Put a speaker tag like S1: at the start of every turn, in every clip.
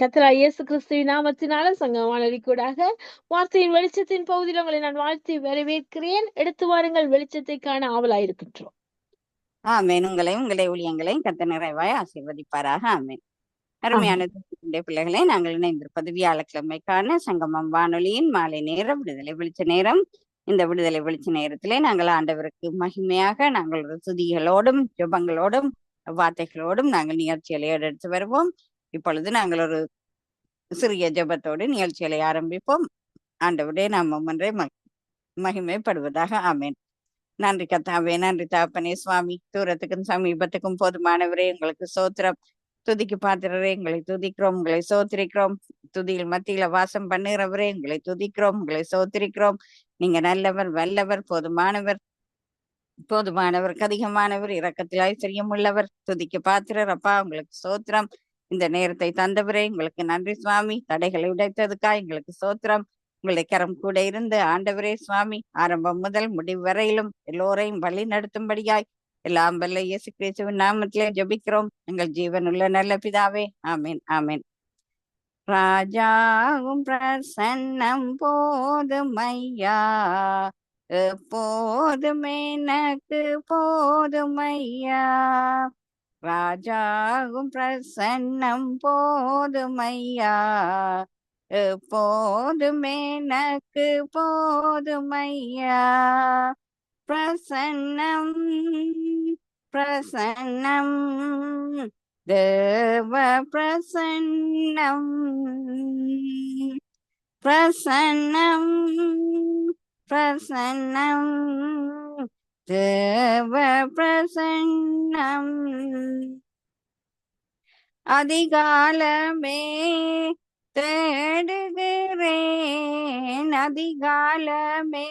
S1: கத்தரா இயேசு கிறிஸ்துவின் நாமத்தினால சங்கமானடி கூடாக வார்த்தையின் வெளிச்சத்தின் பகுதியில் உங்களை நான் வாழ்த்தி வரவேற்கிறேன். எடுத்து வாருங்கள் வெளிச்சத்தை காண ஆவலாயிருக்கின்றோம்.
S2: ஆமேன். உங்களையும் உங்களை ஊழியங்களையும் கத்த நிறைவாய் ஆசீர்வதிப்பாராக. ஆமேன். அருமையான தேவனுடைய பிள்ளைகளை நாங்கள் இணைந்திருப்பது வியாழக்கிழமைக்கான சங்கமம் வானொலியின் மாலை நேரம் விடுதலை வெளிச்ச நேரம். இந்த விடுதலை வெளிச்ச நேரத்திலே நாங்கள் ஆண்டவருக்கு மகிமையாக நாங்கள் துதிகளோடும் ஜெபங்களோடும் வார்த்தைகளோடும் நாங்கள் நிகழ்ச்சிகளை எடுத்து வருவோம். இப்பொழுது நாங்கள் ஒரு சிறிய ஜெபத்தோடு நிகழ்ச்சிகளை ஆரம்பிப்போம். ஆண்டவரே நாம் ஒன்றை மகிமைப்படுவதாக. ஆமேன். நன்றி கத்தாவே நன்றி தாப்பனே சுவாமி. தூரத்துக்கும் சமீபத்துக்கும் போதுமானவரே எங்களுக்கு சோத்திரம். துதிக்கு பாத்திரரே எங்களை துதிக்கிறோம் உங்களை சோத்திரிக்கிறோம். துதியில் மத்தியில வாசம் பண்ணுகிறவரே எங்களை துதிக்கிறோம் உங்களை சோத்திரிக்கிறோம். நீங்க நல்லவர் வல்லவர் போதுமானவர். போதுமானவருக்கு அதிகமானவர் இரக்கத்தில் ஐஸ்வர்யம் உள்ளவர் துதிக்கு பாத்திரர் அப்பா உங்களுக்கு சோத்திரம். இந்த நேரத்தை தந்தவரே உங்களுக்கு நன்றி சுவாமி. தடைகளை உடைத்ததுக்கா எங்களுக்கு சோத்திரம் உங்களுடைய கரம் கூட இருந்து ஆண்டவரே சுவாமி. ஆரம்பம் முதல் முடிவு வரையிலும் எல்லோரையும் வழி நடத்தும்படியாய் எல்லாம் வல்ல இயேசு கிறிஸ்துவின் நாமத்திலே ஜபிக்கிறோம். எங்கள் ஜீவன் உள்ள நல்ல பிதாவே ஆமீன் ஆமீன். ராஜாவும் பிரசன்னம் போதும் ஐயா எப்போதும் எனக்கு போதும் ஐயா ராஜாகும் பிரசன்னம் போதுமையா? எப்போதுமே எனக்கு போதுமையா? பிரசன்னம் பிரசன்னம் தேவ பிரசன்னம். பிரசன்னம் பிரசன்னம். தேவ பிரசன்னம். அதிகாலமே தேடுகிறேன். அதிகாலமே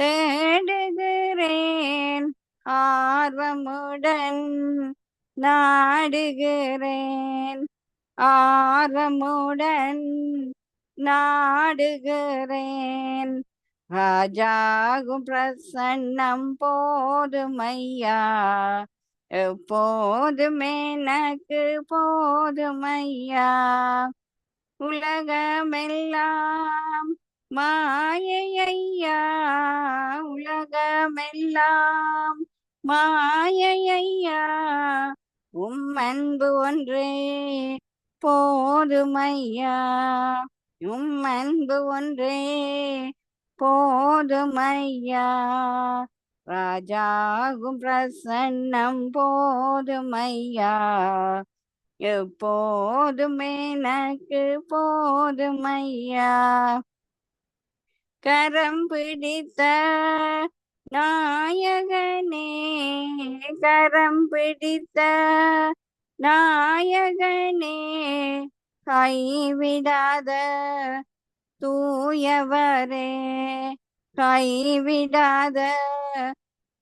S2: தேடுகிறேன். ஆர்வமுடன் நாடுகிறேன். ஆர்வமுடன் நாடுகிறேன். ராஜாகும் பிரசன்னம் போதுமையா? எப்போதுமே எனக்கு போதுமையா? உலகமெல்லாம் மாயையா உலகமெல்லாம் மாயையா உம் அன்பு ஒன்றே போதுமையா? உம் அன்பு ஒன்றே போதுமையா? ராஜாகும் பிரசன்னம் போதுமையா? எப்போதுமே எனக்கு போதுமையா? கரம் பிடித்த நாயகனே கரம் பிடித்த நாயகனே கைவிடாத தூயவரே கைவிடாத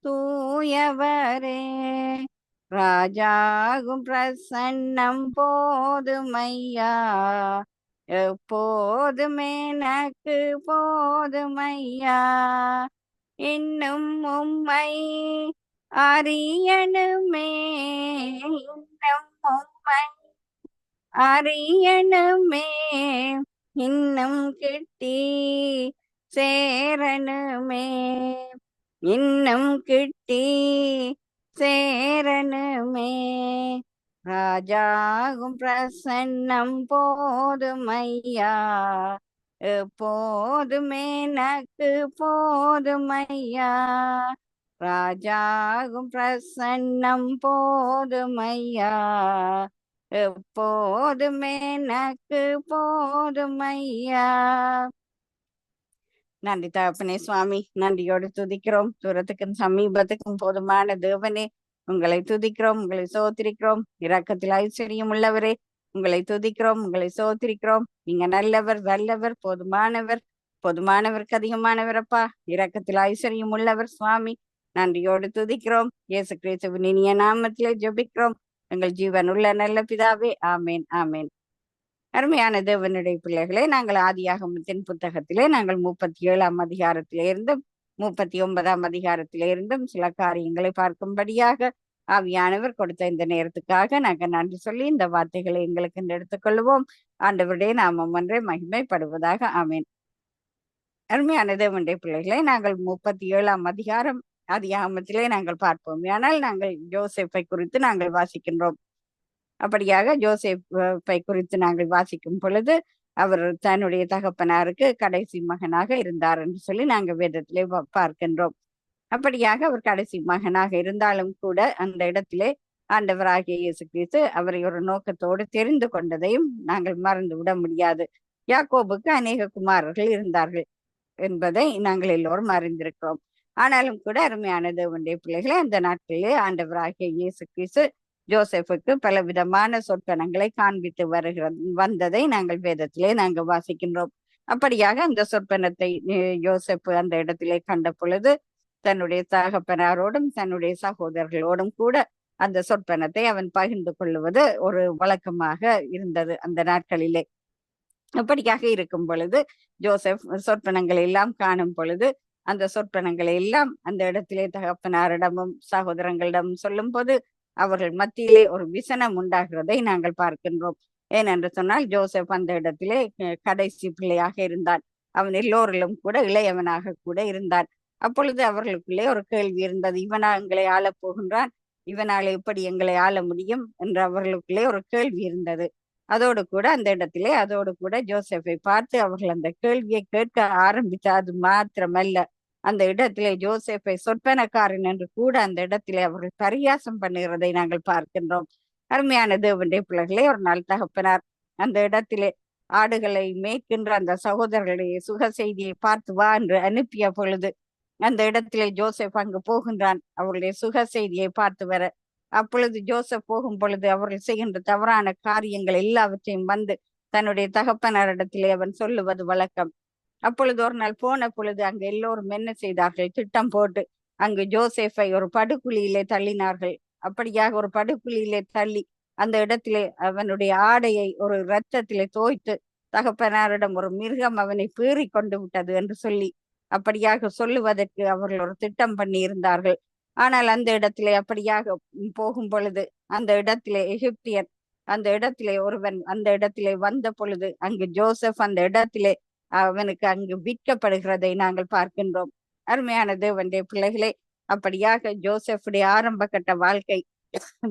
S2: தூயவரே ராஜாகும் பிரசன்னம் போதுமையா? எப்போதுமே எனக்கு போதுமையா? இன்னும் உம்மை அறியணுமே இன்னும் உம்மை அறியணுமே. இன்னும் கிட்டி சேரணுமே இன்னும் கிட்டி சேரணுமே ராஜாகும் பிரசன்னம் போதுமையா? எப்போதுமே எனக்கு போதுமையா? ராஜாகும் பிரசன்னம் போதுமையா? எப்போதுமே எனக்கு போதுமையா? நன்றி தகப்பனே சுவாமி. நன்றியோடு துதிக்கிறோம். தூரத்துக்கும் சமீபத்துக்கும் போதுமான தேவனே. உங்களை துதிக்கிறோம் உங்களை சோத்திரிக்கிறோம். இரக்கத்தில் ஐஸ்வர்யம் உள்ளவரே. உங்களை துதிக்கிறோம் உங்களை சோத்திரிக்கிறோம். நீங்க நல்லவர் வல்லவர் போதுமானவர். போதுமானவருக்கு அதிகமானவரப்பா இரக்கத்தில் ஐஸ்வர்யம் உள்ளவர் சுவாமி. நன்றியோடு துதிக்கிறோம். இயேசு கிறிஸ்துவின் இனிய நாமத்திலே ஜெபிக்கிறோம். எங்கள் ஜீவன் உள்ள நல்ல பிதாவே. ஆமேன் ஆமேன். அருமையான தேவனுடைய பிள்ளைகளே நாங்கள் ஆதியாகமத்தின் புத்தகத்திலே நாங்கள் முப்பத்தி ஏழாம் அதிகாரத்திலே இருந்தும் முப்பத்தி ஒன்பதாம் அதிகாரத்திலே இருந்தும் சில காரியங்களை பார்க்கும்படியாக ஆவியானவர் கொடுத்த இந்த நேரத்துக்காக நாங்கள் நன்றி சொல்லி இந்த வார்த்தைகளை எங்களுக்கு எடுத்துக்கொள்வோம் ஆண்டவருடைய நாமம் ஒன்றே மகிமைப்படுவதாக. ஆமேன். அருமையான தேவனுடைய பிள்ளைகளை நாங்கள் முப்பத்தி ஏழாம் அதிகாரம் அதிகாமத்திலே நாங்கள் பார்ப்போம். ஆனால் நாங்கள் ஜோசேஃபை குறித்து நாங்கள் வாசிக்கின்றோம். அப்படியாக ஜோசேஃபை குறித்து நாங்கள் வாசிக்கும் பொழுது அவர் தன்னுடைய தகப்பனாருக்கு கடைசி மகனாக இருந்தார் என்று சொல்லி நாங்கள் வேதத்திலே பார்க்கின்றோம். அப்படியாக அவர் கடைசி மகனாக இருந்தாலும் கூட அந்த இடத்திலே ஆண்டவராகிய இயேசு கிறிஸ்து அவரை ஒரு நோக்கத்தோடு தெரிந்து கொண்டதையும் நாங்கள் மறந்து விட முடியாது. யாக்கோபுக்கு அநேக குமாரர்கள் இருந்தார்கள் என்பதை நாங்கள் எல்லோரும் அறிந்திருக்கிறோம். ஆனாலும் கூட அருமையான தேவனுடைய பிள்ளைகளை அந்த நாட்களிலே ஆண்டவராகிய இயேசு கிறிஸ்து ஜோசப்புக்கு பல விதமான சொற்பனங்களை காண்பித்து வருகிற வந்ததை நாங்கள் வேதத்திலே நாங்கள் வாசிக்கின்றோம். அப்படியாக அந்த சொற்பனத்தை யோசப்பு அந்த இடத்திலே கண்ட பொழுது தன்னுடைய தகப்பனாரோடும் தன்னுடைய சகோதரர்களோடும் கூட அந்த சொற்பனத்தை அவன் பகிர்ந்து கொள்ளுவது ஒரு வழக்கமாக இருந்தது அந்த நாட்களிலே. அப்படியாக இருக்கும் பொழுது ஜோசப் சொற்பனங்கள் எல்லாம் காணும் பொழுது அந்த சொற்பனங்களை எல்லாம் அந்த இடத்திலே தகப்பனாரிடமும் சகோதரங்களிடமும் சொல்லும் போது அவர்கள் மத்தியிலே ஒரு விசனம் உண்டாகிறதை நாங்கள் பார்க்கின்றோம். ஏனென்று சொன்னால் ஜோசப் அந்த இடத்திலே கடைசி பிள்ளையாக இருந்தான். அவன் எல்லோரிலும் கூட இளையவனாக கூட இருந்தான். அப்பொழுது அவர்களுக்குள்ளே ஒரு கேள்வி இருந்தது. இவனா எங்களை ஆளப் போகின்றான்? இவனால் எப்படி எங்களை ஆள முடியும்? என்று அவர்களுக்குள்ளே ஒரு கேள்வி இருந்தது. அதோடு கூட அந்த இடத்திலே அதோடு கூட ஜோசப்பை பார்த்து அவர்கள் அந்த கேள்வியை கேட்க ஆரம்பித்தது மாத்திரமல்ல. அந்த இடத்திலே ஜோசப்பை சொற்பனக்காரன் என்று கூட அந்த இடத்திலே அவர்கள் பரியாசம் பண்ணுகிறதை நாங்கள் பார்க்கின்றோம். அருமையான தேவனுடைய பிள்ளைகளே ஒரு நாள் தகப்பனார் அந்த இடத்திலே ஆடுகளை மேய்க்கின்ற அந்த சகோதரர்களுடைய சுக செய்தியை பார்த்து வா என்று அனுப்பிய பொழுது அந்த இடத்திலே ஜோசப் அங்கு போகின்றான். அவருடைய சுக செய்தியை பார்த்து வர அப்பொழுது ஜோசப் போகும் பொழுது அவர்கள் செய்கின்ற தவறான காரியங்கள் எல்லாவற்றையும் வந்து தன்னுடைய தகப்பனாரிடத்திலே அவன் சொல்லுவது வழக்கம். அப்பொழுது ஒரு நாள் போன பொழுது அங்கு எல்லோரும் என்ன செய்தார்கள்? திட்டம் போட்டு அங்கு ஜோசேஃபை ஒரு படுகுழியிலே தள்ளினார்கள். அப்படியாக ஒரு படுகுழியிலே தள்ளி அந்த இடத்திலே அவனுடைய ஆடையை ஒரு இரத்தத்திலே தோய்த்து தகப்பனாரிடம் ஒரு மிருகம் அவனை பீறி கொண்டு விட்டது என்று சொல்லி அப்படியாக சொல்லுவதற்கு அவர்கள் ஒரு திட்டம் பண்ணி இருந்தார்கள். ஆனால் அந்த இடத்திலே அப்படியாக போகும் பொழுது அந்த இடத்திலே எகிப்தியர் அந்த இடத்திலே ஒருவன் அந்த இடத்திலே வந்த பொழுது அங்கு ஜோசப் அந்த இடத்திலே அவனுக்கு அங்கு விற்கப்படுகிறதை நாங்கள் பார்க்கின்றோம். அருமையான தேவனுடைய பிள்ளைகளே அப்படியாக ஜோசப்புடைய ஆரம்ப கட்ட வாழ்க்கை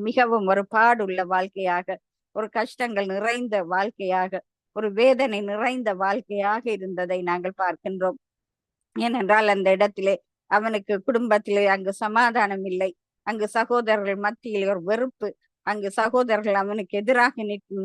S2: மிகவும் ஒரு பாடுள்ள வாழ்க்கையாக ஒரு கஷ்டங்கள் நிறைந்த வாழ்க்கையாக ஒரு வேதனை நிறைந்த வாழ்க்கையாக இருந்ததை நாங்கள் பார்க்கின்றோம். ஏனென்றால் அந்த இடத்திலே அவனுக்கு குடும்பத்திலே அங்கு சமாதானம் இல்லை. அங்கு சகோதரர்கள் மத்தியில் ஒரு வெறுப்பு. அங்கு சகோதரர்கள் அவனுக்கு எதிராக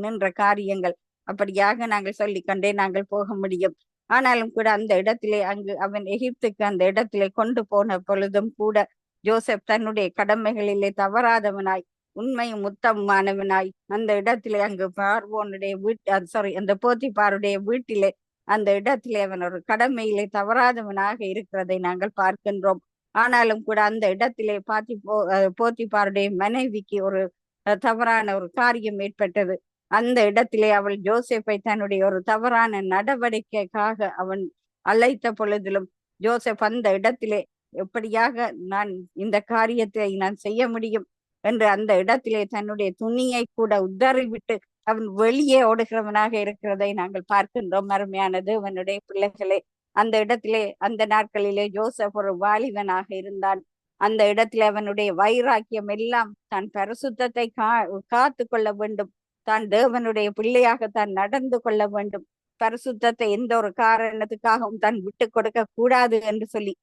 S2: நின்ற காரியங்கள். அப்படியாக நாங்கள் சொல்லிக்கொண்டே நாங்கள் போக முடியும். ஆனாலும் கூட அந்த இடத்திலே அங்கு அவன் எகிப்துக்கு அந்த இடத்திலே கொண்டு போன பொழுதும் கூட ஜோசப் தன்னுடைய கடமைகளிலே தவறாதவனாய் உண்மையும் உத்தமமானவனாய் அந்த இடத்திலே அங்கு பார்வோனுடைய வீட்டு சாரி அந்த போத்திப்பாருடைய வீட்டிலே அந்த இடத்திலே அவன் ஒரு கடமையிலே தவறாதவனாக இருக்கிறதை நாங்கள் பார்க்கின்றோம். ஆனாலும் கூட அந்த இடத்திலே பாத்தி போ போத்திப்பாருடைய மனைவிக்கு ஒரு தவறான ஒரு காரியம் ஏற்பட்டது. அந்த இடத்திலே அவள் ஜோசேப்பை தன்னுடைய ஒரு தவறான நடவடிக்கைக்காக அவன் அழைத்த பொழுதிலும் ஜோசப் அந்த இடத்திலே எப்படியாக நான் இந்த காரியத்தை நான் செய்ய முடியும்? என்று அந்த இடத்திலே தன்னுடைய துணியை கூட உதறிவிட்டு அவன் வெளியே ஓடுகிறவனாக இருக்கிறதை நாங்கள் பார்க்கின்றோம் அருமையானது அவனுடைய பிள்ளைகளே. அந்த இடத்திலே அந்த நாட்களிலே ஜோசப் ஒரு வாலிபனாக இருந்தான். அந்த இடத்திலே அவனுடைய வைராக்கியம் எல்லாம் தான் பரிசுத்தத்தை கா காத்து கொள்ள வேண்டும். தான் தேவனுடைய பிள்ளையாக தான் நடந்து கொள்ள வேண்டும். பரிசுத்தத்தை எந்த ஒரு காரணத்துக்காகவும் தான் விட்டு கொடுக்க கூடாது என்று சொல்லி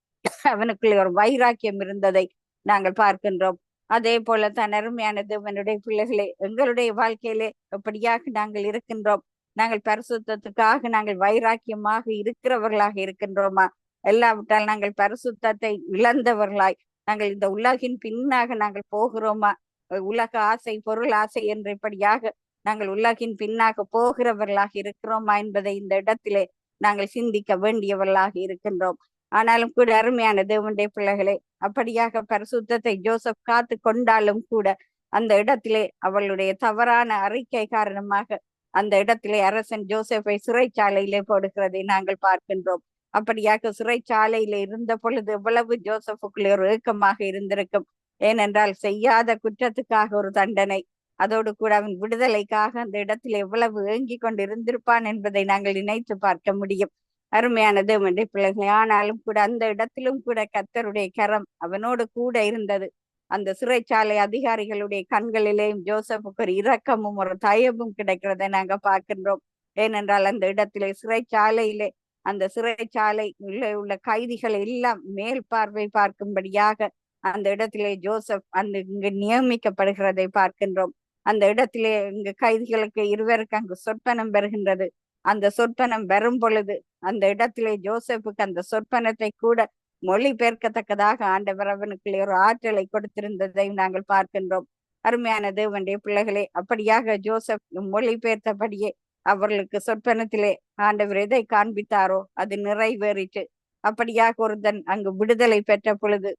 S2: அவனுக்குள்ளே ஒரு வைராக்கியம் இருந்ததை நாங்கள் பார்க்கின்றோம். அதே போல தான் அருமையான தேவனுடைய பிள்ளைகளே எங்களுடைய வாழ்க்கையிலே எப்படியாக நாங்கள் இருக்கின்றோம்? நாங்கள் பரிசுத்தத்துக்காக நாங்கள் வைராக்கியமாக இருக்கிறவர்களாக இருக்கின்றோமா? எல்லாவிட்டால் நாங்கள் பரிசுத்தத்தை இழந்தவர்களாய் நாங்கள் இந்த உலகின் பின்னாக நாங்கள் போகிறோமா? உலக ஆசை பொருள் ஆசை என்று இப்படியாக நாங்கள் உலகின் பின்னாக போகிறவர்களாக இருக்கிறோமா என்பதை இந்த இடத்திலே நாங்கள் சிந்திக்க வேண்டியவர்களாக இருக்கின்றோம். ஆனாலும் கூட அருமையான தேவனுடைய பிள்ளைகளே அப்படியாக பரிசுத்தத்தை ஜோசப் காத்து கொண்டாலும் கூட அந்த இடத்திலே அவளுடைய தவறான அறிக்கை காரணமாக அந்த இடத்திலே அரசன் ஜோசப்பை சிறைச்சாலையிலே போடுகிறதை நாங்கள் பார்க்கின்றோம். அப்படியாக சிறைச்சாலையில இருந்த பொழுது எவ்வளவு ஜோசப்புக்குள்ளே ஒரு ஏக்கமாக இருந்திருக்கும். ஏனென்றால் செய்யாத குற்றத்துக்காக ஒரு தண்டனை அதோடு கூட அவன் விடுதலைக்காக அந்த இடத்தில் எவ்வளவு ஏங்கி கொண்டு இருந்திருப்பான் என்பதை நாங்கள் நினைத்து பார்க்க முடியும். அருமையானது என்று பிள்ளைகளை ஆனாலும் கூட அந்த இடத்திலும் கூட கத்தருடைய கரம் அவனோடு கூட இருந்தது. அந்த சிறைச்சாலை அதிகாரிகளுடைய கண்களிலேயும் ஜோசப்புக்கு ஒரு இரக்கமும் ஒரு தயவும் கிடைக்கிறதை நாங்க பார்க்கின்றோம். ஏனென்றால் அந்த இடத்திலே சிறைச்சாலையிலே அந்த சிறைச்சாலை உள்ளே உள்ள கைதிகள் எல்லாம் மேல் பார்வை பார்க்கும்படியாக அந்த இடத்திலே ஜோசப் அந்த இங்கு நியமிக்கப்படுகிறதை பார்க்கின்றோம். அந்த இடத்திலே இங்கு கைதிகளுக்கு இருவருக்கு அங்கு சொற்பனம் பெறுகின்றது அந்த சொற்பனம் வரும் பொழுது அந்த இடத்திலே ஜோசப்புக்கு அந்த சொற்பனத்தை கூட மொழிபெயர்க்கத்தக்கதாக ஆண்டவர் அவனுக்குள்ளே ஒரு ஆற்றலை கொடுத்திருந்ததை நாங்கள் பார்க்கின்றோம். அருமையான தேவனுடைய பிள்ளைகளே அப்படியாக ஜோசப் மொழி பெயர்த்தபடியே அவர்களுக்கு சொற்பனத்திலே ஆண்டவர் எதை காண்பித்தாரோ அது நிறைவேறிட்டு அப்படியாக ஒருதன் அங்கு விடுதலை பெற்ற பொழுது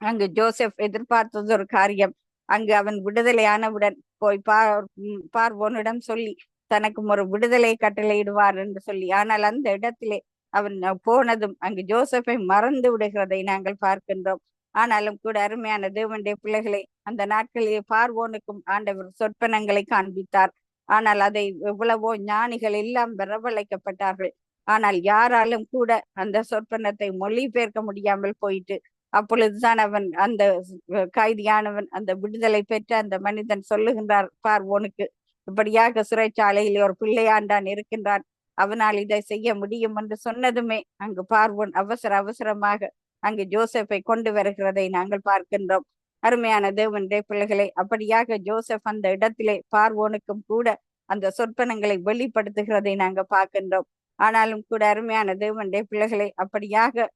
S2: அங்கு ஜோசப் எதிர்பார்த்தது ஒரு காரியம். அங்கு அவன் விடுதலையானவுடன் போய் பார் பார்வோனிடம் சொல்லி தனக்கு ஒரு விடுதலை கட்டளையிடுவார் என்று சொல்லி. ஆனால் அந்த இடத்திலே அவன் போனதும் அங்கு ஜோசப்பை மறந்து விடுகிறதை நாங்கள் பார்க்கின்றோம். ஆனாலும் கூட அருமையான தேவனுடைய பிள்ளைகளை அந்த நாட்களிலே பார்வோனுக்கும் ஆண்டவர் சொற்பனங்களை காண்பித்தார். ஆனால் அதை எவ்வளவோ ஞானிகள் எல்லாம் வரவழைக்கப்பட்டார்கள். ஆனால் யாராலும் கூட அந்த சொற்பனத்தை மொழிபெயர்க்க முடியாமல் போயிட்டு அப்பொழுதுதான் அவன் அந்த கைதியானவன் அந்த விடுதலை பெற்ற அந்த மனிதன் சொல்லுகின்றார் பார்வோனுக்கு இப்படியாக சிறைச்சாலையில் ஒரு பிள்ளையாண்டான் இருக்கின்றான். அவனால் இதை செய்ய முடியும் என்று சொன்னதுமே அங்கு பார்வோன் அவசர அவசரமாக அங்கு ஜோசப்பை கொண்டு வருகிறதை நாங்கள் பார்க்கின்றோம். அருமையான தேவனுடைய பிள்ளைகளை அப்படியாக ஜோசப் அந்த இடத்திலே பார்வோனுக்கும் கூட அந்த சொற்பனங்களை வெளிப்படுத்துகிறதை நாங்க பார்க்கின்றோம். ஆனாலும் கூட அருமையான தேவனுடைய பிள்ளைகளை அப்படியாக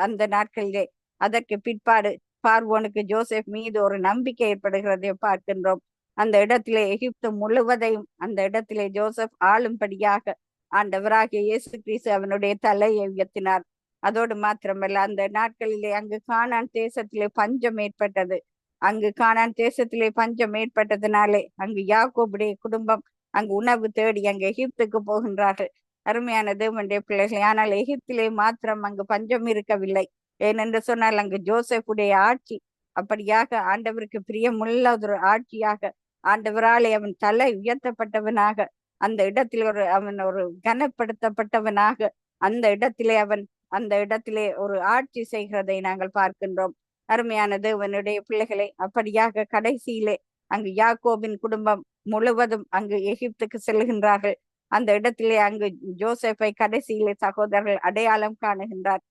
S2: அந்த நாட்களிலே அதற்கு பிற்பாடு பார்வோனுக்கு ஜோசப் மீது ஒரு நம்பிக்கை ஏற்படுகிறதை பார்க்கின்றோம். அந்த இடத்திலே எகிப்து முழுவதையும் அந்த இடத்திலே ஜோசப் ஆளும்படியாக ஆண்டவராகிய இயேசு கிறிஸ்து அவனுடைய தலையை உயர்த்தினார். அதோடு மாத்திரமல்ல அந்த நாட்களிலே அங்கு காணான் தேசத்திலே பஞ்சம் ஏற்பட்டது. அங்கு காணான் தேசத்திலே பஞ்சம் ஏற்பட்டதுனாலே அங்கு யாக்கோபுடைய குடும்பம் அங்கு உணவு தேடி அங்கு எகிப்துக்கு போகின்றார்கள். அருமையான தேவனுடைய பிள்ளைகள் ஆனால் எகிப்திலே மாத்திரம் அங்கு பஞ்சம் இருக்கவில்லை. ஏனென்று சொன்னால் அங்கு ஜோசப்புடைய ஆட்சி அப்படியாக ஆண்டவருக்கு பிரியமுள்ள ஒரு ஆட்சியாக ஆண்டவராலே அவன் தலை உயர்த்தப்பட்டவனாக அந்த இடத்தில் ஒரு அவன் ஒரு கனப்படுத்தப்பட்டவனாக அந்த இடத்திலே அவன் அந்த இடத்திலே ஒரு ஆட்சி செய்கிறதை நாங்கள் பார்க்கின்றோம். அருமையான தேவனுடைய பிள்ளைகளை அப்படியாக கடைசியிலே அங்கு யாக்கோபின் குடும்பம் முழுவதும் அங்கு எகிப்துக்கு செல்கின்றார்கள். அந்த இடத்திலே அங்கு ஜோசப்பை கடைசியிலே சகோதரர்கள் அடையாளம் காணுகின்றார்.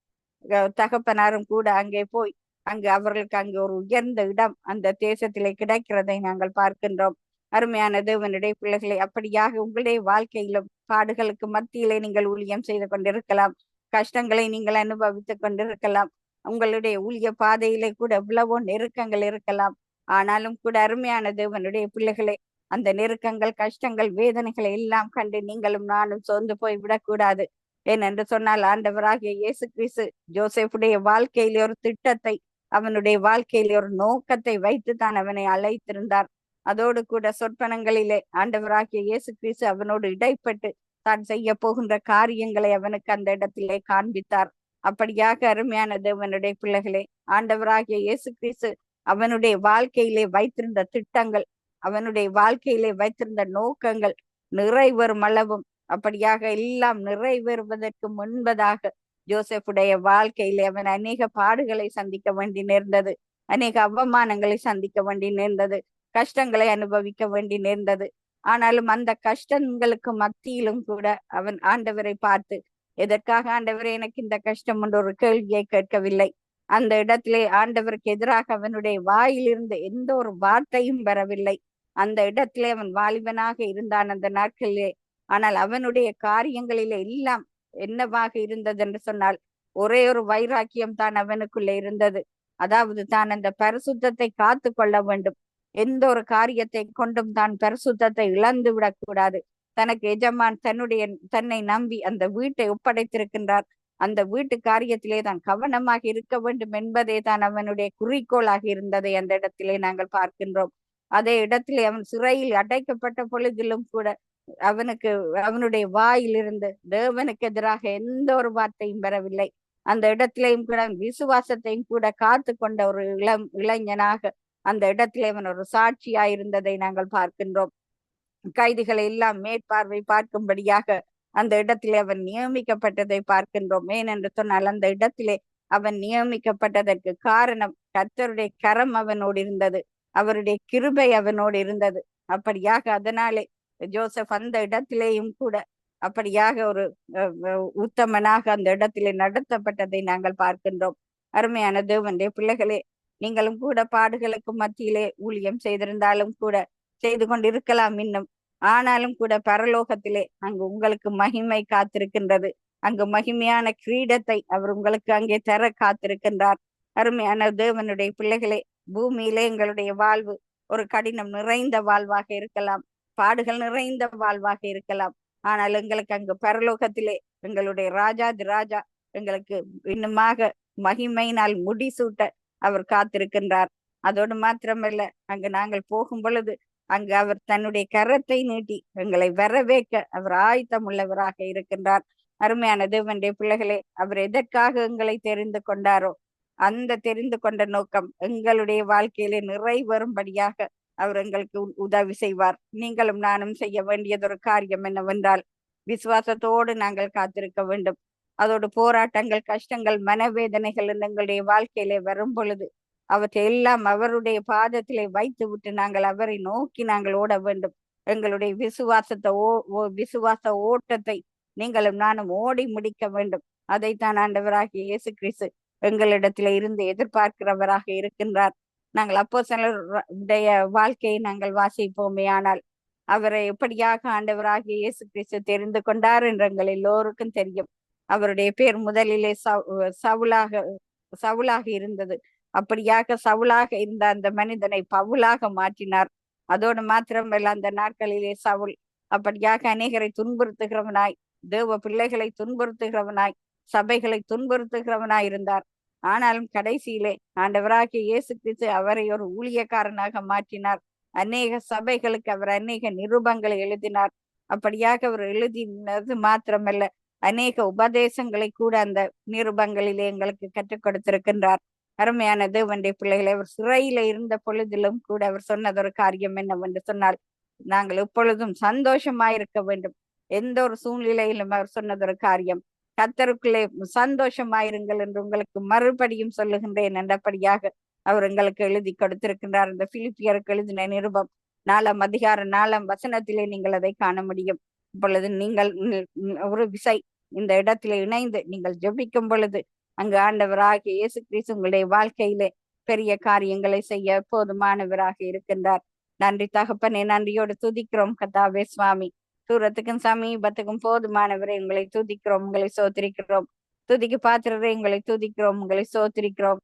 S2: தகப்பனாரும் கூட அங்கே போய் அங்கு அவர்களுக்கு அங்கு ஒரு உயர்ந்த இடம் அந்த தேசத்திலே கிடைக்கிறதை நாங்கள் பார்க்கின்றோம். அருமையான தேவனுடைய பிள்ளைகளை அப்படியாக உங்களுடைய வாழ்க்கையிலும் பாடுகளுக்கு மத்தியிலே நீங்கள் ஊழியம் செய்து கொண்டிருக்கலாம். கஷ்டங்களை நீங்கள் அனுபவித்துக் கொண்டிருக்கலாம். உங்களுடைய ஊழிய பாதையிலே கூட எவ்வளவோ நெருக்கங்கள் இருக்கலாம். ஆனாலும் கூட அருமையான தேவனுடைய பிள்ளைகளை அந்த நெருக்கங்கள் கஷ்டங்கள் வேதனைகளை எல்லாம் கண்டு நீங்களும் நானும் சோர்ந்து போய் விடக்கூடாது. ஏனென்று சொன்னால் ஆண்டவராகிய இயேசு கிறிஸ்து ஜோசப்புடைய வாழ்க்கையிலே ஒரு திட்டத்தை அவனுடைய வாழ்க்கையிலே ஒரு நோக்கத்தை வைத்து தான் அவனை அழைத்திருந்தார். அதோடு கூட சொற்பனங்களிலே ஆண்டவராகிய இயேசு கிறிஸ்து அவனோடு இடைப்பட்டு தான் செய்ய போகின்ற காரியங்களை அவனுக்கு அந்த இடத்திலே காண்பித்தார். அப்படியாக அருமையான தேவனுடைய பிள்ளைகளே ஆண்டவராகிய இயேசு கிறிஸ்து அவனுடைய வாழ்க்கையிலே வைத்திருந்த திட்டங்கள் அவனுடைய வாழ்க்கையிலே வைத்திருந்த நோக்கங்கள் நிறைவரும் அளவும் அப்படியாக எல்லாம் நிறைவேறுவதற்கு முன்பதாக ஜோசப்புடைய வாழ்க்கையில அவன் அநேக பாடுகளை சந்திக்க வேண்டி நேர்ந்தது. அநேக அவமானங்களை சந்திக்க வேண்டி நேர்ந்தது. கஷ்டங்களை அனுபவிக்க வேண்டி நேர்ந்தது. ஆனாலும் அந்த கஷ்டங்களுக்கு மத்தியிலும் கூட அவன் ஆண்டவரை பார்த்து எதற்காக ஆண்டவரே எனக்கு இந்த கஷ்டம் என்ற ஒரு கேள்வியை கேட்கவில்லை. அந்த இடத்திலே ஆண்டவருக்கு எதிராக அவனுடைய வாயிலிருந்து எந்த ஒரு வார்த்தையும் வரவில்லை. அந்த இடத்திலே அவன் வாலிபனாக இருந்தான். அந்த நாட்களிலே ஆனால் அவனுடைய காரியங்களில எல்லாம் என்னவாக இருந்தது என்று சொன்னால் ஒரே ஒரு வைராக்கியம் தான் அவனுக்குள்ளே இருந்தது. அதாவது தான் அந்த பரிசுத்தத்தை காத்து கொள்ள வேண்டும். எந்த ஒரு காரியத்தை கொண்டும் தான் பரிசுத்தத்தை இழந்து விடக்கூடாது. தனக்கு எஜமான் தன்னுடைய தன்னை நம்பி அந்த வீட்டை ஒப்படைத்திருக்கின்றார். அந்த வீட்டு காரியத்திலே தான் கவனமாக இருக்க வேண்டும் என்பதே தான் அவனுடைய குறிக்கோளாக இருந்ததை அந்த இடத்திலே நாங்கள் பார்க்கின்றோம். அதே இடத்திலே அவன் சிறையில் அடைக்கப்பட்ட பொழுதிலும் கூட அவனுக்கு அவனுடைய வாயிலிருந்து தேவனுக்கு எதிராக எந்த ஒரு வார்த்தையும் பெறவில்லை அந்த இடத்திலேயும் கூட விசுவாசத்தையும் கூட காத்து கொண்ட ஒரு இளம் இளைஞனாக அந்த இடத்திலே அவன் ஒரு சாட்சியா இருந்ததை நாங்கள் பார்க்கின்றோம். கைதிகளை எல்லாம் மேற்பார்வை பார்க்கும்படியாக அந்த இடத்திலே அவன் நியமிக்கப்பட்டதை பார்க்கின்றோம். ஏனென்று சொன்னால் அந்த இடத்திலே அவன் நியமிக்கப்பட்டதற்கு காரணம் கர்த்தருடைய கரம் அவனோடு இருந்தது அவருடைய கிருபை அவனோடு இருந்தது அப்படியாக அதனாலே ஜோசப் அந்த இடத்திலேயும் கூட அப்படியாக ஒரு உத்தமனாக அந்த இடத்திலே நடத்தப்பட்டதை நாங்கள் பார்க்கின்றோம். அருமையான தேவனுடைய பிள்ளைகளே நீங்களும் கூட பாடுகளுக்கு மத்தியிலே ஊழியம் செய்திருந்தாலும் கூட செய்து கொண்டிருக்கலாம் இன்னும். ஆனாலும் கூட பரலோகத்திலே அங்கு உங்களுக்கு மகிமை காத்திருக்கின்றது. அங்கு மகிமையான கிரீடத்தை அவர் உங்களுக்கு அங்கே தர காத்திருக்கின்றார். அருமையான தேவனுடைய பிள்ளைகளே பூமியிலே எங்களுடைய வாழ்வு ஒரு கடினம் நிறைந்த வாழ்வாக இருக்கலாம். பாடுகள் நிறைந்த வாழ்வாக இருக்கலாம். ஆனால் எங்களுக்கு அங்கு பரலோகத்திலே எங்களுடைய ராஜாதி ராஜா எங்களுக்கு இன்னுமாக மகிமையினால் முடிசூட்ட அவர் காத்திருக்கின்றார். அதோடு மாத்திரமல்ல அங்கு நாங்கள் போகும் பொழுது அங்கு அவர் தன்னுடைய கரத்தை நீட்டி எங்களை வரவேற்க அவர் ஆயத்தம் உள்ளவராக இருக்கின்றார். அருமையான தேவனுடைய பிள்ளைகளே அவர் எதற்காக எங்களை தெரிந்து கொண்டாரோ அந்த தெரிந்து கொண்ட நோக்கம் எங்களுடைய வாழ்க்கையிலே நிறைவேறும்படியாக அவர் எங்களுக்கு உதவி செய்வார். நீங்களும் நானும் செய்ய வேண்டியதொரு காரியம் என்னவென்றால் விசுவாசத்தோடு நாங்கள் காத்திருக்க வேண்டும். அதோடு போராட்டங்கள் கஷ்டங்கள் மனவேதனைகள் எங்களுடைய வாழ்க்கையிலே வரும் பொழுது அவற்றை எல்லாம் அவருடைய பாதத்திலே வைத்து விட்டு நாங்கள் அவரை நோக்கி நாங்கள் ஓட வேண்டும். எங்களுடைய விசுவாசத்தை ஓ ஓ- விசுவாச ஓட்டத்தை நீங்களும் நானும் ஓடி முடிக்க வேண்டும். அதைத்தான் ஆண்டவராகிய இயேசு கிறிஸ்து எங்களிடத்திலே இருந்து எதிர்பார்க்கிறவராக இருக்கின்றார். நாங்கள் அப்போ சிலருடைய வாழ்க்கையை நாங்கள் வாசிப்போமே. ஆனால் அவரை எப்படியாக ஆண்டவராகிய இயேசு கிறிஸ்து தெரிந்து கொண்டார் என்று எங்கள் எல்லோருக்கும் தெரியும். அவருடைய பேர் முதலிலே சவு- சவுலாக சவுலாக இருந்தது. அப்படியாக சவுலாக இருந்த அந்த மனிதனை பவுலாக மாற்றினார். அதோடு மாத்திரமல்ல அந்த நாட்களிலே சவுல் அப்படியாக அநேகரை துன்புறுத்துகிறவனாய் தேவ பிள்ளைகளை துன்புறுத்துகிறவனாய் சபைகளை துன்புறுத்துகிறவனாய் இருந்தார். ஆனாலும் கடைசியிலே ஆண்டவராகிய இயேசு கிறிஸ்து அவரை ஒரு ஊழியக்காரனாக மாற்றினார். அநேக சபைகளுக்கு அவர் அநேக நிருபங்களை எழுதினார். அப்படியாக அவர் எழுதினது மாத்திரமல்ல அநேக உபதேசங்களை கூட அந்த நிருபங்களிலே எங்களுக்கு கற்றுக் கொடுத்திருக்கின்றார். அருமையான தேவனுடைய பிள்ளைகளை அவர் சிறையில இருந்த பொழுதிலும் கூட அவர் சொன்னதொரு காரியம் என்னவென்று சொன்னால் நாங்கள் எப்பொழுதும் சந்தோஷமாயிருக்க வேண்டும். எந்த ஒரு சூழ்நிலையிலும் அவர் சொன்னதொரு காரியம் கத்தருக்குள்ளே சந்தோஷமாயிருங்கள் என்று உங்களுக்கு மறுபடியும் சொல்லுகின்றேன். என்றபடியாக அவர் எங்களுக்கு எழுதி கொடுத்திருக்கின்றார். இந்த பிலிப்பியருக்கு எழுதின நிருபம் நாலாம் அதிகார நாலாம் வசனத்திலே நீங்கள் அதை காண முடியும். இப்பொழுது நீங்கள் ஒரு விசை இந்த இடத்திலே இணைந்து நீங்கள் ஜெபிக்கும் பொழுது அங்கு ஆண்டவராகிய இயேசு கிறிஸ்து உங்களுடைய வாழ்க்கையிலே பெரிய காரியங்களை செய்ய போதுமானவராக இருக்கின்றார். நன்றி தகப்பனே நன்றியோடு துதிக்கிறோம். கதாவே சுவாமி. தூரத்துக்கும் சமீபத்துக்கும் போதுமானவரை உங்களை துதிக்கிறோம் உங்களை சோத்திரிக்கிறோம் துதிக்கு பாத்திரரை உங்களை துதிக்கிறோம் உங்களை சோத்திரிக்கிறோம்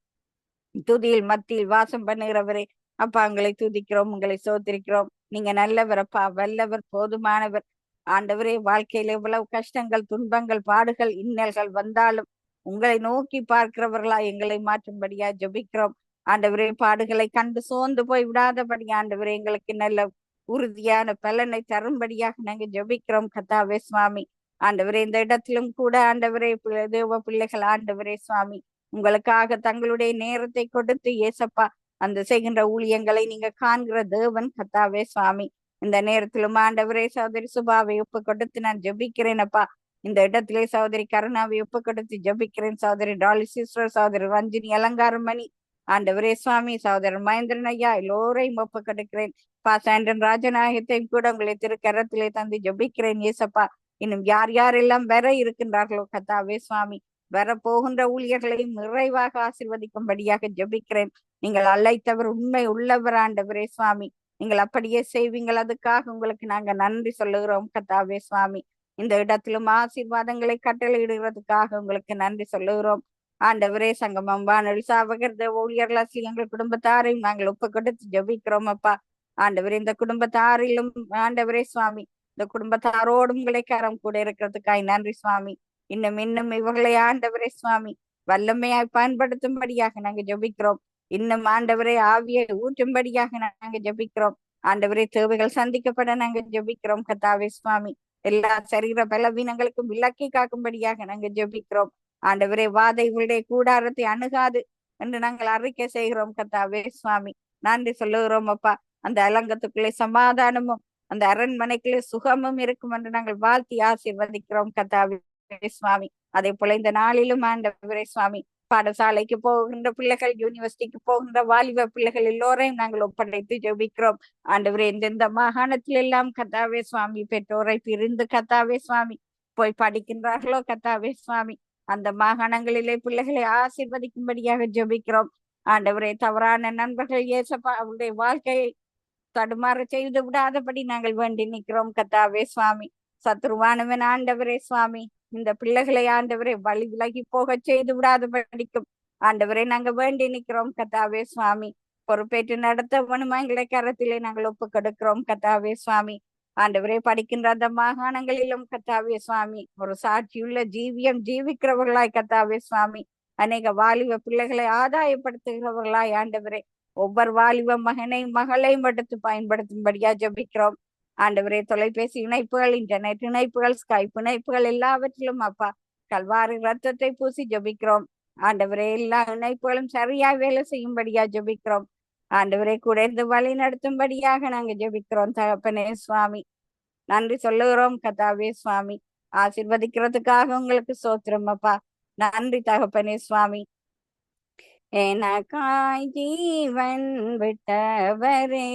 S2: துதியில் மத்தியில் வாசம் பண்ணுகிறவரே அப்பா உங்களை துதிக்கிறோம் உங்களை சோத்திரிக்கிறோம் நீங்க நல்லவர் அப்பா வல்லவர் போதுமானவர். ஆண்டவரே வாழ்க்கையில இவ்வளவு கஷ்டங்கள் துன்பங்கள் பாடுகள் இன்னல்கள் வந்தாலும் உங்களை நோக்கி பார்க்கிறவர்களா எங்களை மாற்றும்படியா ஜபிக்கிறோம். ஆண்டவரே பாடுகளை கண்டு சோர்ந்து போய் விடாதபடி ஆண்டவரே எங்களுக்கு நல்ல உறுதியான பலனை தரும்படியாக நாங்க ஜெபிக்கிறோம். கத்தாவே சுவாமி ஆண்டவரே இந்த இடத்திலும் கூட ஆண்டவரே தேவ பிள்ளைகள் ஆண்டவரே சுவாமி உங்களுக்காக தங்களுடைய நேரத்தை கொடுத்து ஏசப்பா அந்த செய்கின்ற ஊழியங்களை நீங்க காண்கிற தேவன் கத்தாவே சுவாமி. இந்த நேரத்திலும் ஆண்டவரே சகோதரி சுபாவை ஒப்பு கொடுத்து நான் ஜெபிக்கிறேன் அப்பா. இந்த இடத்திலே சகோதரி கருணாவை ஒப்பு கொடுத்து ஜெபிக்கிறேன். சகோதரி டாலி சிஸ்டர் சகோதரி ரஞ்சினி அலங்காரமணி ஆண்டவரே சுவாமி சகோதரர் மகேந்திரன் ஐயா எல்லோரையும் ஒப்பு கொடுக்கிறேன் பாசாண்டன் ராஜநாயகத்தையும் கூட உங்களை திருக்கரத்திலே தந்து ஜெபிக்கிறேன் ஏசப்பா இன்னும் யார் யாரெல்லாம் வர இருக்கின்றார்களோ கத்தாவே சுவாமி வர போகின்ற ஊழியர்களையும் நிறைவாக ஆசிர்வதிக்கும்படியாக ஜெபிக்கிறேன். நீங்கள் அழைத்தவர் உண்மை உள்ளவர் ஆண்டவரே சுவாமி. நீங்கள் அப்படியே செய்வீங்கள் அதுக்காக உங்களுக்கு நாங்க நன்றி சொல்லுகிறோம் கத்தாவே சுவாமி. இந்த இடத்திலும் ஆசீர்வாதங்களை கட்டளையிடுகிறதுக்காக உங்களுக்கு நன்றி சொல்லுகிறோம். ஆண்டவரே சங்கமம் வானொலி சாவகர் ஊழியர்களாசி எங்கள் குடும்பத்தாரையும் நாங்கள் ஒப்பு கொடுத்து ஜெபிக்கிறோம் அப்பா. ஆண்டவரே இந்த குடும்பத்தாரிலும் ஆண்டவரே சுவாமி இந்த குடும்பத்தாரோடும் உங்களை கரம் கூட இருக்கிறதுக்காய் நன்றி சுவாமி. இன்னும் இன்னும் இவர்களை ஆண்டவரே சுவாமி வல்லமையாய் பயன்படுத்தும்படியாக நாங்க ஜெபிக்கிறோம். இன்னும் ஆண்டவரே ஆவியை ஊற்றும்படியாக நாங்க ஜெபிக்கிறோம். ஆண்டவரே தேவைகள் சந்திக்கப்பட நாங்க ஜெபிக்கிறோம். கத்தாவே சுவாமி எல்லா சரீர பலவீனங்களுக்கும் விலக்கி காக்கும்படியாக நாங்க ஜெபிக்கிறோம். ஆண்டவரே வாதைகளுடைய கூடாரத்தை அணுகாது என்று நாங்கள் அறிக்கை செய்கிறோம் கத்தாவே சுவாமி. நன்றி சொல்லுகிறோம் அப்பா. அந்த அலங்கத்துக்குள்ளே சமாதானமும் அந்த அரண்மனைக்குள்ளே சுகமும் இருக்கும் என்று நாங்கள் வாழ்த்தி ஆசீர்வதிக்கிறோம் கத்தாவே சுவாமி. அதே போல இந்த நாளிலும் ஆண்டவரே சுவாமி பாடசாலைக்கு போகின்ற பிள்ளைகள் யூனிவர்சிட்டிக்கு போகின்ற வாலிப பிள்ளைகள் எல்லோரையும் நாங்கள் ஒப்படைத்து ஜெபிக்கிறோம். ஆண்டவரே எந்தெந்த மாகாணத்தில் எல்லாம் கத்தாவே சுவாமி பெற்றோரை பிரிந்து கத்தாவே சுவாமி போய் படிக்கின்றார்களோ கத்தாவே சுவாமி. அந்த மாகாணங்களிலே பிள்ளைகளை ஆசிர்வதிக்கும்படியாக ஜபிக்கிறோம். ஆண்டவரே தவறான நண்பர்கள் ஏசப்பா அவருடைய வாழ்க்கையை தடுமாற செய்து விடாதபடி நாங்கள் வேண்டி நிற்கிறோம். கத்தாவே சுவாமி சத்ருவானவன் ஆண்டவரே சுவாமி இந்த பிள்ளைகளை ஆண்டவரே வழி விலகி போக செய்து விடாதபடிக்கும். ஆண்டவரே நாங்க வேண்டி நிற்கிறோம். கத்தாவே சுவாமி பொறுப்பேற்று நடத்த வேணுமா எங்களை கரத்திலே நாங்கள் ஒப்பு கொடுக்கிறோம். கத்தாவே சுவாமி ஆண்டவரே படிக்கின்ற அந்த மாகாணங்களிலும் கத்தாவே சுவாமி ஒரு சாட்சியுள்ள ஜீவியம் ஜீவிக்கிறவர்களாய் கத்தாவே சுவாமி. அநேக வாலிப பிள்ளைகளை ஆதாயப்படுத்துகிறவர்களாய் ஆண்டவரே. ஒவ்வொரு வாலிப மகனையும் மகளையும் எடுத்து பயன்படுத்தும்படியா ஜபிக்கிறோம். ஆண்டவரே தொலைபேசி இணைப்புகள் இன்டர்நெட் இணைப்புகள் ஸ்கைப் இணைப்புகள் எல்லாவற்றிலும் அப்பா கல்வாறு ரத்தத்தை பூசி ஜபிக்கிறோம். ஆண்டவரே எல்லா இணைப்புகளும் சரியாய் வேலை செய்யும்படியா ஜபிக்கிறோம். ஆண்டவரே இருந்து வழி நடத்தும்படியாக நாங்க ஜெபிக்கிறோம் தகப்பனே சுவாமி. நன்றி சொல்லுகிறோம் கதாவே சுவாமி. ஆசிர்வதிக்கிறதுக்காக உங்களுக்கு சோத்திரம் அப்பா. நன்றி தகப்பனே சுவாமி. எனக்காய் ஜீவன் விட்டவரே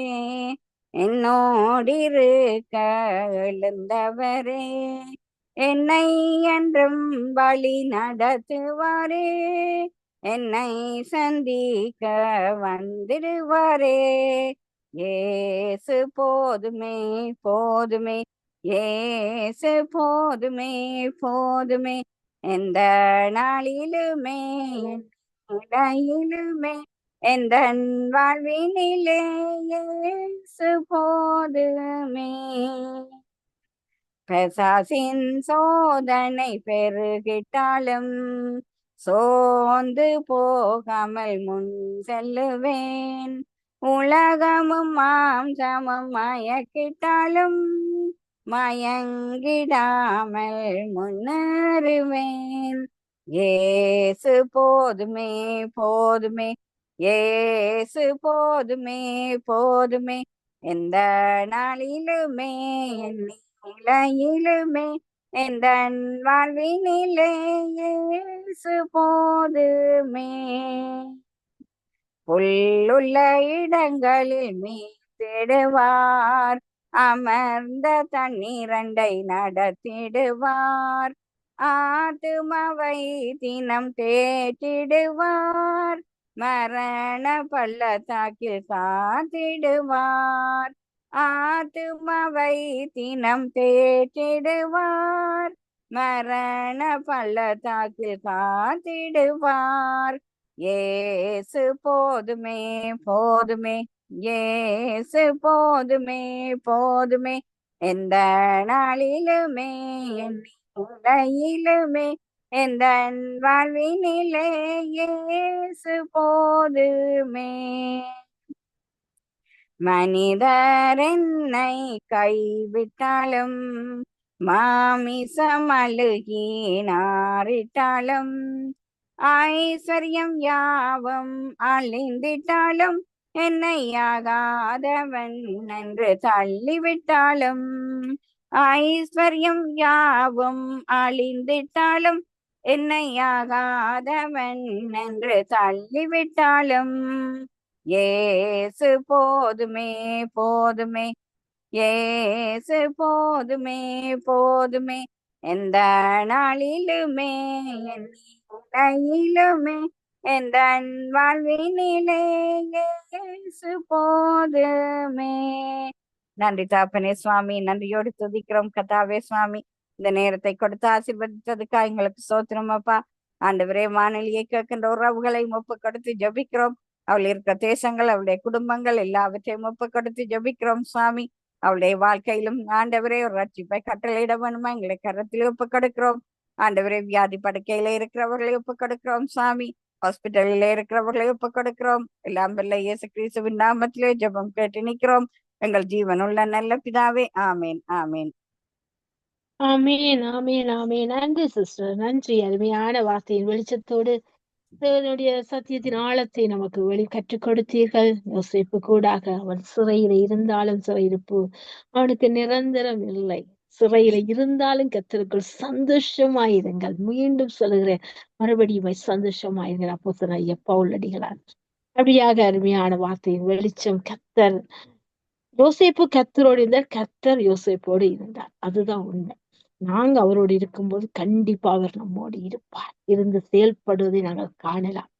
S2: என்னோடிருக்க எழுந்தவரே என்னை என்றும் வழி நடத்துவாரே. என்னை சந்திக்க வந்திடுவாரே. ஏசு போதுமே போதுமே. ஏசு போதுமே போதுமே. எந்த நாளிலுமே இடையிலுமே எந்த வாழ்வினிலே இயேசு போதுமே. பிரசாசின் சோதனை பெருகிட்டாலும் சோந்து போகாமல் முன் செல்லுவேன். உலகமும் மாம்சமும் மயக்கிட்டாலும் மயங்கிடாமல் முன்னேறுவேன். ஏசு போதுமே போதுமே ஏசு போதுமே போதுமே. எந்த நாளிலுமே நிலையிலுமே எந்த வாழ்வினிலே போதுமே. புல்லுள்ள இடங்களில் மீத்திடுவார் அமர்ந்த தண்ணீரண்டை நடத்திடுவார். ஆத்துமவை தினம் தேற்றிடுவார். மரண பள்ளத்தாக்கில் காத்திடுவார் ஆத்துமவை தினம் தேற்றிடுவார். மரண பள்ளத்தாக்கில் காத்திடுவார். ஏசு போதுமே போதுமே ஏசு போதுமே போதுமே. எந்த நாளிலுமே உலகிலுமே எந்த வாழ்வினிலே ஏசு போதுமே. மனிதர் என்னை கைவிட்டாலும் மாமிசம் அழுகினாரிட்டாலும் ஐஸ்வர்யம் யாவும் அழிந்திட்டாலும் என்னை ஆகாதவன் என்று தள்ளிவிட்டாலும் ஐஸ்வர்யம் யாவும் அழிந்திட்டாலும் என்னை ஆகாதவன் என்று தள்ளிவிட்டாலும் ஏசு போதுமே போதுமே. ஏசு போதுமே போதுமே. எந்த நாளிலுமே என் எந்த வாழ்வினிலே இயேசு போதுமே. நன்றி தாப்பனே சுவாமி நன்றியோடு துதிக்கிறோம் கதாவே சுவாமி. இந்த நேரத்தை கொடுத்து ஆசீர்வதித்ததுக்கா எங்களுக்கு சோத்திரம் அப்பா. ஆண்டவரே வானொலியை கேட்கின்ற உறவுகளை ஒப்பு கொடுத்து ஜபிக்கிறோம். அவள் இருக்க தேசங்கள் அவளுடைய குடும்பங்கள் எல்லாவற்றையும் ஒப்பு கொடுத்து ஜபிக்கிறோம் சுவாமி அவளுடைய வாழ்க்கையிலும் ஆண்டவரே ஒரு ரட்சிப்பை கட்டளையிட வேணுமா எங்களை கரத்தில் ஒப்பு கொடுக்கிறோம் ஆண்டவரே வியாதி படுக்கையில இருக்கிறவர்களை ஒப்பு கொடுக்கிறோம் சுவாமி ஹாஸ்பிட்டலில் இருக்கிறவர்களை ஒப்பு கொடுக்கிறோம் எல்லாம் வல்ல இயேசு கிறிஸ்துவின் நாமத்திலே ஜபம் கேட்டு நிற்கிறோம் எங்கள் ஜீவனுள்ள நல்ல பிதாவே ஆமேன் ஆமேன்
S1: ஆமேன் ஆமேன் ஆமேன் நன்றி சிஸ்டர் நன்றி அருமையான வார்த்தையின் வெளிச்சத்தோடு தேவனுடைய சத்தியத்தின் ஆழத்தை நமக்கு வெளி கற்றுக் கொடுத்தீர்கள். யோசிப்பு கூடாக அவன் சிறையில இருந்தாலும் சிறையிருப்பு அவனுக்கு நிரந்தரம் இல்லை. சிறையில இருந்தாலும் கத்திற்குள் சந்தோஷமாயிருங்கள். மீண்டும் சொல்லுகிறேன் மறுபடியும் சந்தோஷமாயிருங்கள். அப்போ சொன்ன பவுல் அடிகளார். அப்படியாக அருமையான வார்த்தையின் வெளிச்சம் கத்தர் யோசிப்பு கத்தரோடு இருந்தார். கத்தர் யோசேப்போடு இருந்தார். அதுதான் உண்மை. நாங்க அவரோடு இருக்கும்போது கண்டிப்பா அவர் நம்மோடு இருப்பார். இருந்து செயல்படுவதை நாங்கள் காணலாம்.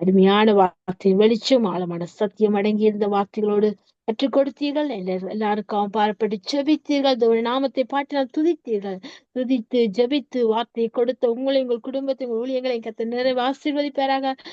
S1: அருமையான வார்த்தை வெளிச்சம் ஆழமான சத்தியம் அடங்கி இருந்த வார்த்தைகளோடு கற்றுக் கொடுத்தீர்கள். எல்லாருக்கும் பாரப்பட்டு ஜெபித்தீர்கள். ஒரு நாமத்தை பாட்டினால் துதித்தீர்கள். துதித்து ஜெபித்து வார்த்தையை கொடுத்த உங்களை உங்கள் குடும்பத்தை உங்கள் ஊழியங்களை கத்த நிறைவு ஆசீர்வதிப்பாராக.